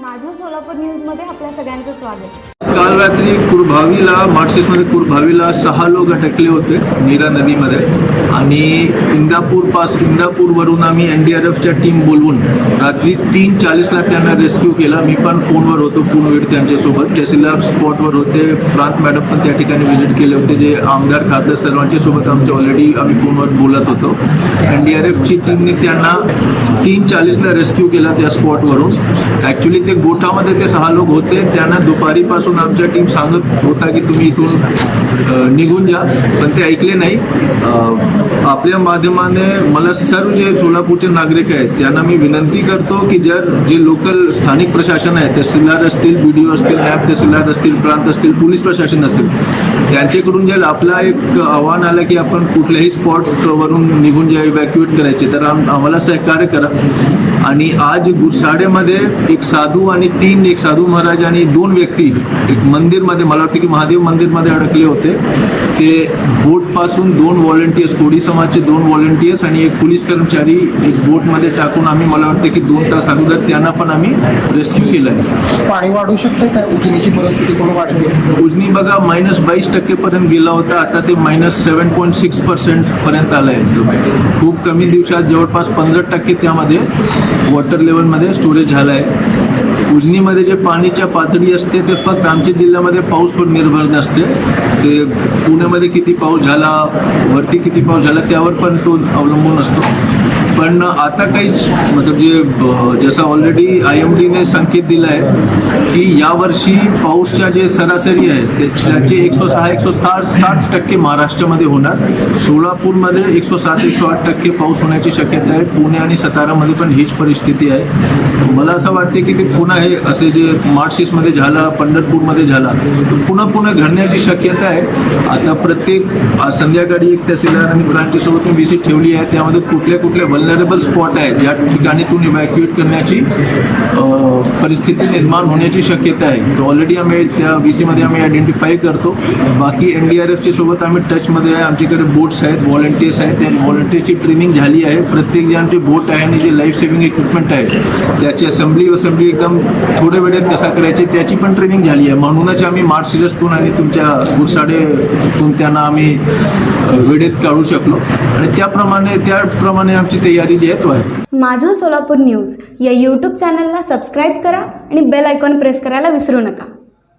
माझं सोलापूर न्यूजमध्ये आपल्या सगळ्यांचं स्वागत. काल रात्री कुरभावीला मार्क्सिसमध्ये कुरभावीला सहा लोक अटकले होते नीरा नदीमध्ये. आणि इंदापूर पास इंदापूरवरून आम्ही एन डी आर एफच्या टीम बोलवून रात्री तीन चाळीसला त्यांना रेस्क्यू केला. मी पण फोनवर होतो पूर्ण वेळ त्यांच्यासोबत. तहसीलदार स्पॉटवर होते. प्रांत मॅडम पण त्या ठिकाणी व्हिजिट केले होते. जे आमदार खासदार सर्वांच्या सोबत आमच्या ऑलरेडी आम्ही फोनवर बोलत होतो. एन डी आर एफची टीमने त्यांना तीन चाळीसला रेस्क्यू केला त्या स्पॉटवरून ॲक्च्युली ते गोठामध्ये ते सहा लोक होते. त्यांना दुपारीपासून आमच्या टीम सांगत होता की तुम्ही इथून निघून जा. पण ते ऐकले नाही. आपल्या माध्यमाने मला सर्व जे सोलापूरचे नागरिक आहेत त्यांना मी विनंती करतो की जर जे लोकल स्थानिक प्रशासन आहे तहसीलदार असतील बी डी ओ असतील नॅब तहसीलदार असतील प्रांत असतील पोलीस प्रशासन असतील त्यांच्याकडून जर आपला एक आव्हान आलं की आपण कुठल्याही स्पॉटवरून निघून जे इव्हॅक्युएट करायचे तर आम्हाला सहकार्य करा. आणि आज गुरसाडेमध्ये एक साधू आणि तीन एक साधू महाराज आणि दोन व्यक्ती एक मंदिरमध्ये मला वाटतं की महादेव मंदिरमध्ये अडकले होते. ते बोटपासून दोन व्हॉलेंटियर्स कोडी समाजचे दोन व्हॉलेंटियर्स आणि एक पोलीस कर्मचारी एक बोटमध्ये टाकून आम्ही मला वाटतं की दोन तास अगोदर त्यांना पण आम्ही रेस्क्यू केलं आहे पाणी वाढू शकते काय उजनीची परिस्थिती कोण वाढते उजनी बघा मायनस बावीस टक्केपर्यंत गेला होता आता ते minus seven point six percent पर्यंत आलं आहे खूप कमी दिवसात जवळपास पंधरा टक्के त्यामध्ये वॉटर लेवलमध्ये स्टोरेज झालं आहे उजनीमध्ये जे पाणीच्या पातळी असते ते फक्त आमच्या जिल्ह्यामध्ये पाऊसवर निर्भर नसते. ते पुण्यामध्ये किती पाऊस झाला वरती किती पाऊस झाला त्यावर पण तो अवलंबून असतो. पण आता काही मतलब जे जसं ऑलरेडी आय एम डीने संकेत दिला आहे की यावर्षी पाऊसच्या जे सरासरी आहे त्याची त्याचे एकशे सहा एकशे साठ साठ टक्के महाराष्ट्रामध्ये होणार. सोलापूरमध्ये एकशे सात एकशे आठ टक्के पाऊस होण्याची शक्यता आहे. पुणे आणि सातारामध्ये पण हीच परिस्थिती आहे. मला असं वाटते की ते पुन्हा आहे असे जे मार्चशीसमध्ये झाला पंढरपूरमध्ये झाला पुन्हा पुन्हा घडण्याची शक्यता आहे. आता प्रत्येक संध्याकाळी एक तहसीलदार आणि ब्रांचच्या सोबत मी व्हिजिट ठेवली आहे. त्यामध्ये कुठल्या कुठल्या वल्नरेबल स्पॉट आहेत ज्या ठिकाणीतून इव्हॅक्युएट करण्याची परिस्थिती निर्माण होण्याची शक्यता आहे. तर ऑलरेडी आम्ही त्या व्ही सीमध्ये आम्ही आयडेंटिफाय करतो. बाकी एन डी आर एफच्या सोबत आम्ही टचमध्ये आहे. आमच्याकडे बोट्स आहेत व्हॉलंटियर्स आहेत. त्या व्हॉलंटियरची ट्रेनिंग झाली आहे. प्रत्येक जे आमचे बोट आहे आणि जे लाईफ सेव्हिंग इक्विपमेंट आहे त्याची असेंब्ली असेंब्ली एकदम थोड्या वेळेत कसा करायची. त्याची पण ट्रेनिंग झाली आहे. म्हणूनच आम्ही मार्च सिरियसतून आणि तुमच्या गुरसाडेतून त्यांना आम्ही वेळेत काढू शकलो. आणि त्याप्रमाणे त्याप्रमाणे आमची तयारी जी आहे तो आहे. माझं सोलापूर न्यूज या यूट्यूब चॅनलला सबस्क्राईब करा आणि बेल आयकॉन प्रेस करायला विसरू नका.